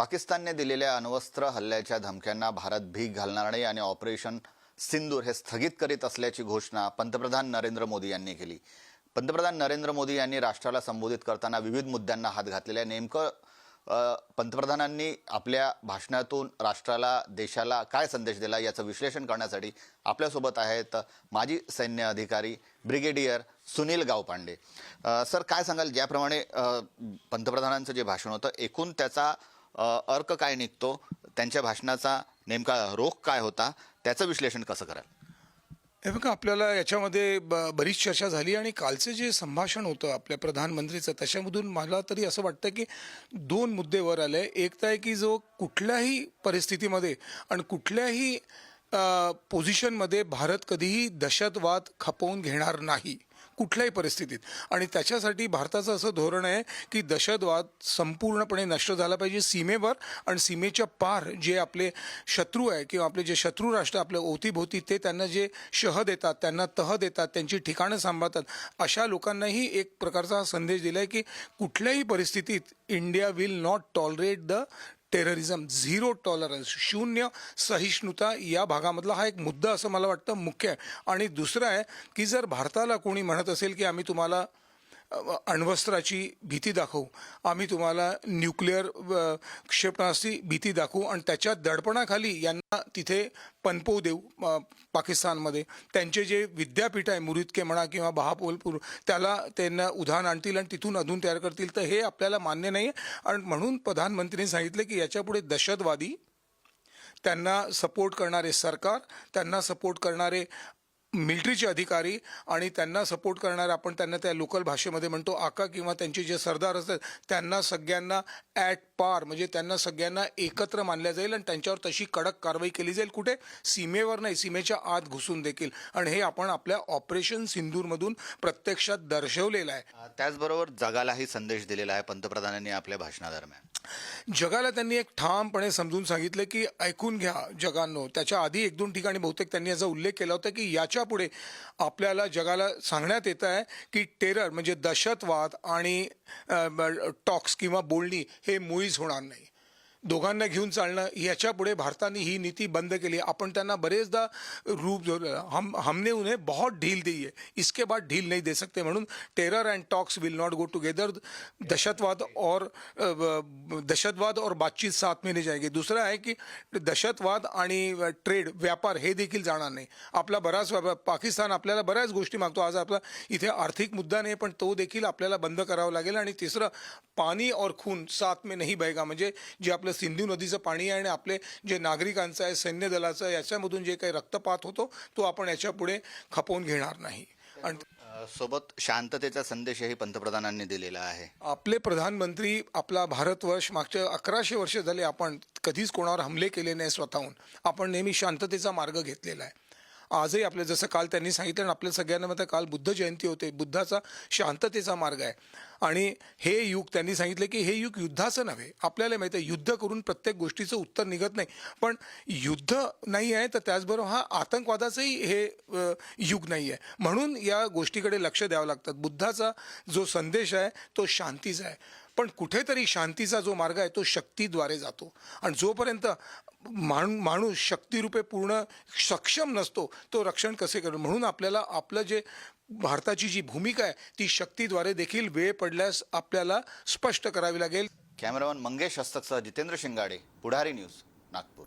पाकिस्तानने दिलेल्या अण्वस्त्र हल्ल्याच्या धमक्यांना भारत भीक घालणार नाही आणि ऑपरेशन सिंदूर हे स्थगित करीत असल्याची घोषणा पंतप्रधान नरेंद्र मोदी यांनी केली. पंतप्रधान नरेंद्र मोदी यांनी राष्ट्राला संबोधित करताना विविध मुद्द्यांना हात घातलेल्या. नेमकं पंतप्रधानांनी आपल्या भाषणातून राष्ट्राला देशाला काय संदेश दिला याचं विश्लेषण करण्यासाठी आपल्यासोबत आहेत माजी सैन्य अधिकारी ब्रिगेडियर सुनील गावपांडे. सर काय सांगाल? ज्याप्रमाणे पंतप्रधानांचं जे भाषण होतं एकूण त्याचा अर्क काय निघतो त्यांच्या भाषणाचा नेमका रोख काय होता त्याचं विश्लेषण कसं कराल? हे बघा आपल्याला याच्यामध्ये ब बरीच चर्चा झाली आणि कालचं जे संभाषण होतं आपल्या प्रधानमंत्रीचं त्याच्यामधून मला तरी असं वाटतं की दोन मुद्दे वर आले. एक तर आहे की जो कुठल्याही परिस्थितीमध्ये आणि कुठल्याही पोझिशनमध्ये भारत कधीही दहशतवाद खपवून घेणार नाही कुठल्याही परिस्थितीत. आणि त्याच्यासाठी भारताचं असं धोरण आहे की दहशतवाद संपूर्णपणे नष्ट झाला पाहिजे सीमेवर आणि सीमेच्या पार जे आपले शत्रू आहे किंवा आपले जे शत्रू राष्ट्र आपल्या ओतीभोवती ते त्यांना जे शह देतात त्यांना तह देतात त्यांची ठिकाणं सांभाळतात अशा लोकांनाही एक प्रकारचा संदेश दिला आहे की कुठल्याही परिस्थितीत India will not tolerate the terrorism zero tolerance शून्य सहिष्णुता या भागामधला हा एक मुद्दा असं मला वाटतं मुख्य आहे. आणि दुसरं आहे की जर भारताला कोणी म्हणत असेल की आम्ही तुम्हाला अण्वस्त्राची भीती दाखवू. आम्ही तुम्हाला न्यूक्लिअर क्षेपणास्त्री भीती दाखवू आणि त्याच्या दडपणाखाली यांना तिथे पनपवू देऊ पाकिस्तानमध्ये. त्यांचे जे विद्यापीठ आहे मुरिदके म्हणा किंवा बहापोलपूर त्याला त्यांना उधाण आणतील आणि तिथून अधून तयार करतील. तर हे आपल्याला मान्य नाही आहे आणि म्हणून प्रधानमंत्र्यांनी सांगितलं की याच्यापुढे दहशतवादी त्यांना सपोर्ट करणारे सरकार त्यांना सपोर्ट करणारे मिलिटरीचे अधिकारी आणि त्यांना सपोर्ट करणारे आपण त्यांना त्या लोकल भाषेमध्ये म्हणतो आका किंवा त्यांचे जे सरदार असतात त्यांना सगळ्यांना ॲट पार म्हणजे त्यांना सगळ्यांना एकत्र मानल्या जाईल आणि त्यांच्यावर तशी कडक कारवाई केली जाईल कुठे? सीमेवर नाही सीमेच्या आत घुसून देखील. आणि हे आपण आपल्या ऑपरेशन सिंधूरमधून प्रत्यक्षात दर्शवलेलं आहे. त्याचबरोबर जगालाही संदेश दिलेला आहे पंतप्रधानांनी आपल्या भाषणादरम्यान. जगाला त्यांनी एक ठामपणे समजून सांगितलं की ऐकून घ्या जगांनो. त्याच्या आधी एक दोन ठिकाणी बहुतेक त्यांनी याचा उल्लेख केला होता की याच्यापुढे आपल्याला जगाला सांगण्यात येत आहे की टेरर म्हणजे दहशतवाद आणि टॉक्स किंवा बोलणी हे मुळीच होणार नाही. दोघांना घेऊन चालणं याच्यापुढे भारताने ही नीती बंद केली. आपण त्यांना बरेचदा रूप हम हमने उन्हें बहुत ढील दी है. इसके बाद ढील नहीं दे सकते म्हणून terror and talks will not go together दहशतवाद और दहशतवाद और बातचीत साथ में नहीं जाएगी. दुसरं आहे की दहशतवाद आणि ट्रेड व्यापार हे देखील जाणार नाही. आपला बराच व्यापार पाकिस्तान आपल्याला बऱ्याच गोष्टी मागतो. आज आपला इथे आर्थिक मुद्दा नाही पण तो देखील आपल्याला बंद करावा लागेल. आणि तिसरं पाणी और खून साथ में नाही बहेगा. म्हणजे जे आपलं सिंधू नदीचं पाणी आहे आणि आपले जे नागरिकांचं आहे सैन्य दलाचं आहे, याच्यामधून जे काही रक्तपात होतो तो आपण याच्यापुढे खपवून घेणार नाही. आणि सोबत शांततेचा संदेशही पंतप्रधानांनी दिलेला आहे. आपले प्रधानमंत्री आपला भारतवर्ष मागच्या अकराशे वर्ष झाले आपण कधीच कोणावर हमले केले नाही स्वतःहून. आपण नेहमी शांततेचा मार्ग घेतलेला आहे. आजही आपल्या जसं काल त्यांनी सांगितलं आणि आपल्या सगळ्यांना माहिती काल बुद्ध जयंती होते. बुद्धाचा शांततेचा मार्ग आहे. आणि हे युग त्यांनी सांगितलं की हे युग युद्धाचं नव्हे. आपल्याला माहिती आहे युद्ध करून प्रत्येक गोष्टीचं उत्तर निघत नाही. पण युद्ध नाही आहे तर त्याचबरोबर हा आतंकवादाचंही हे युग नाही आहे. म्हणून या गोष्टीकडे लक्ष द्यावं लागतं. बुद्धाचा जो संदेश आहे तो शांतीचा आहे. पण कुठेतरी शांतीचा जो मार्ग आहे तो शक्तीद्वारे जातो. आणि जोपर्यंत माण माणूस शक्तिरूपे पूर्ण सक्षम नसतो तो रक्षण कसे करेल? म्हणून आपल्याला आपलं जे भारताची जी भूमिका आहे ती शक्तीद्वारे देखील वेळ पडल्यास आपल्याला स्पष्ट करावी लागेल. कॅमेरामन मंगेश हस्तकसह जितेंद्र शिंगाडे पुढारी न्यूज नागपूर.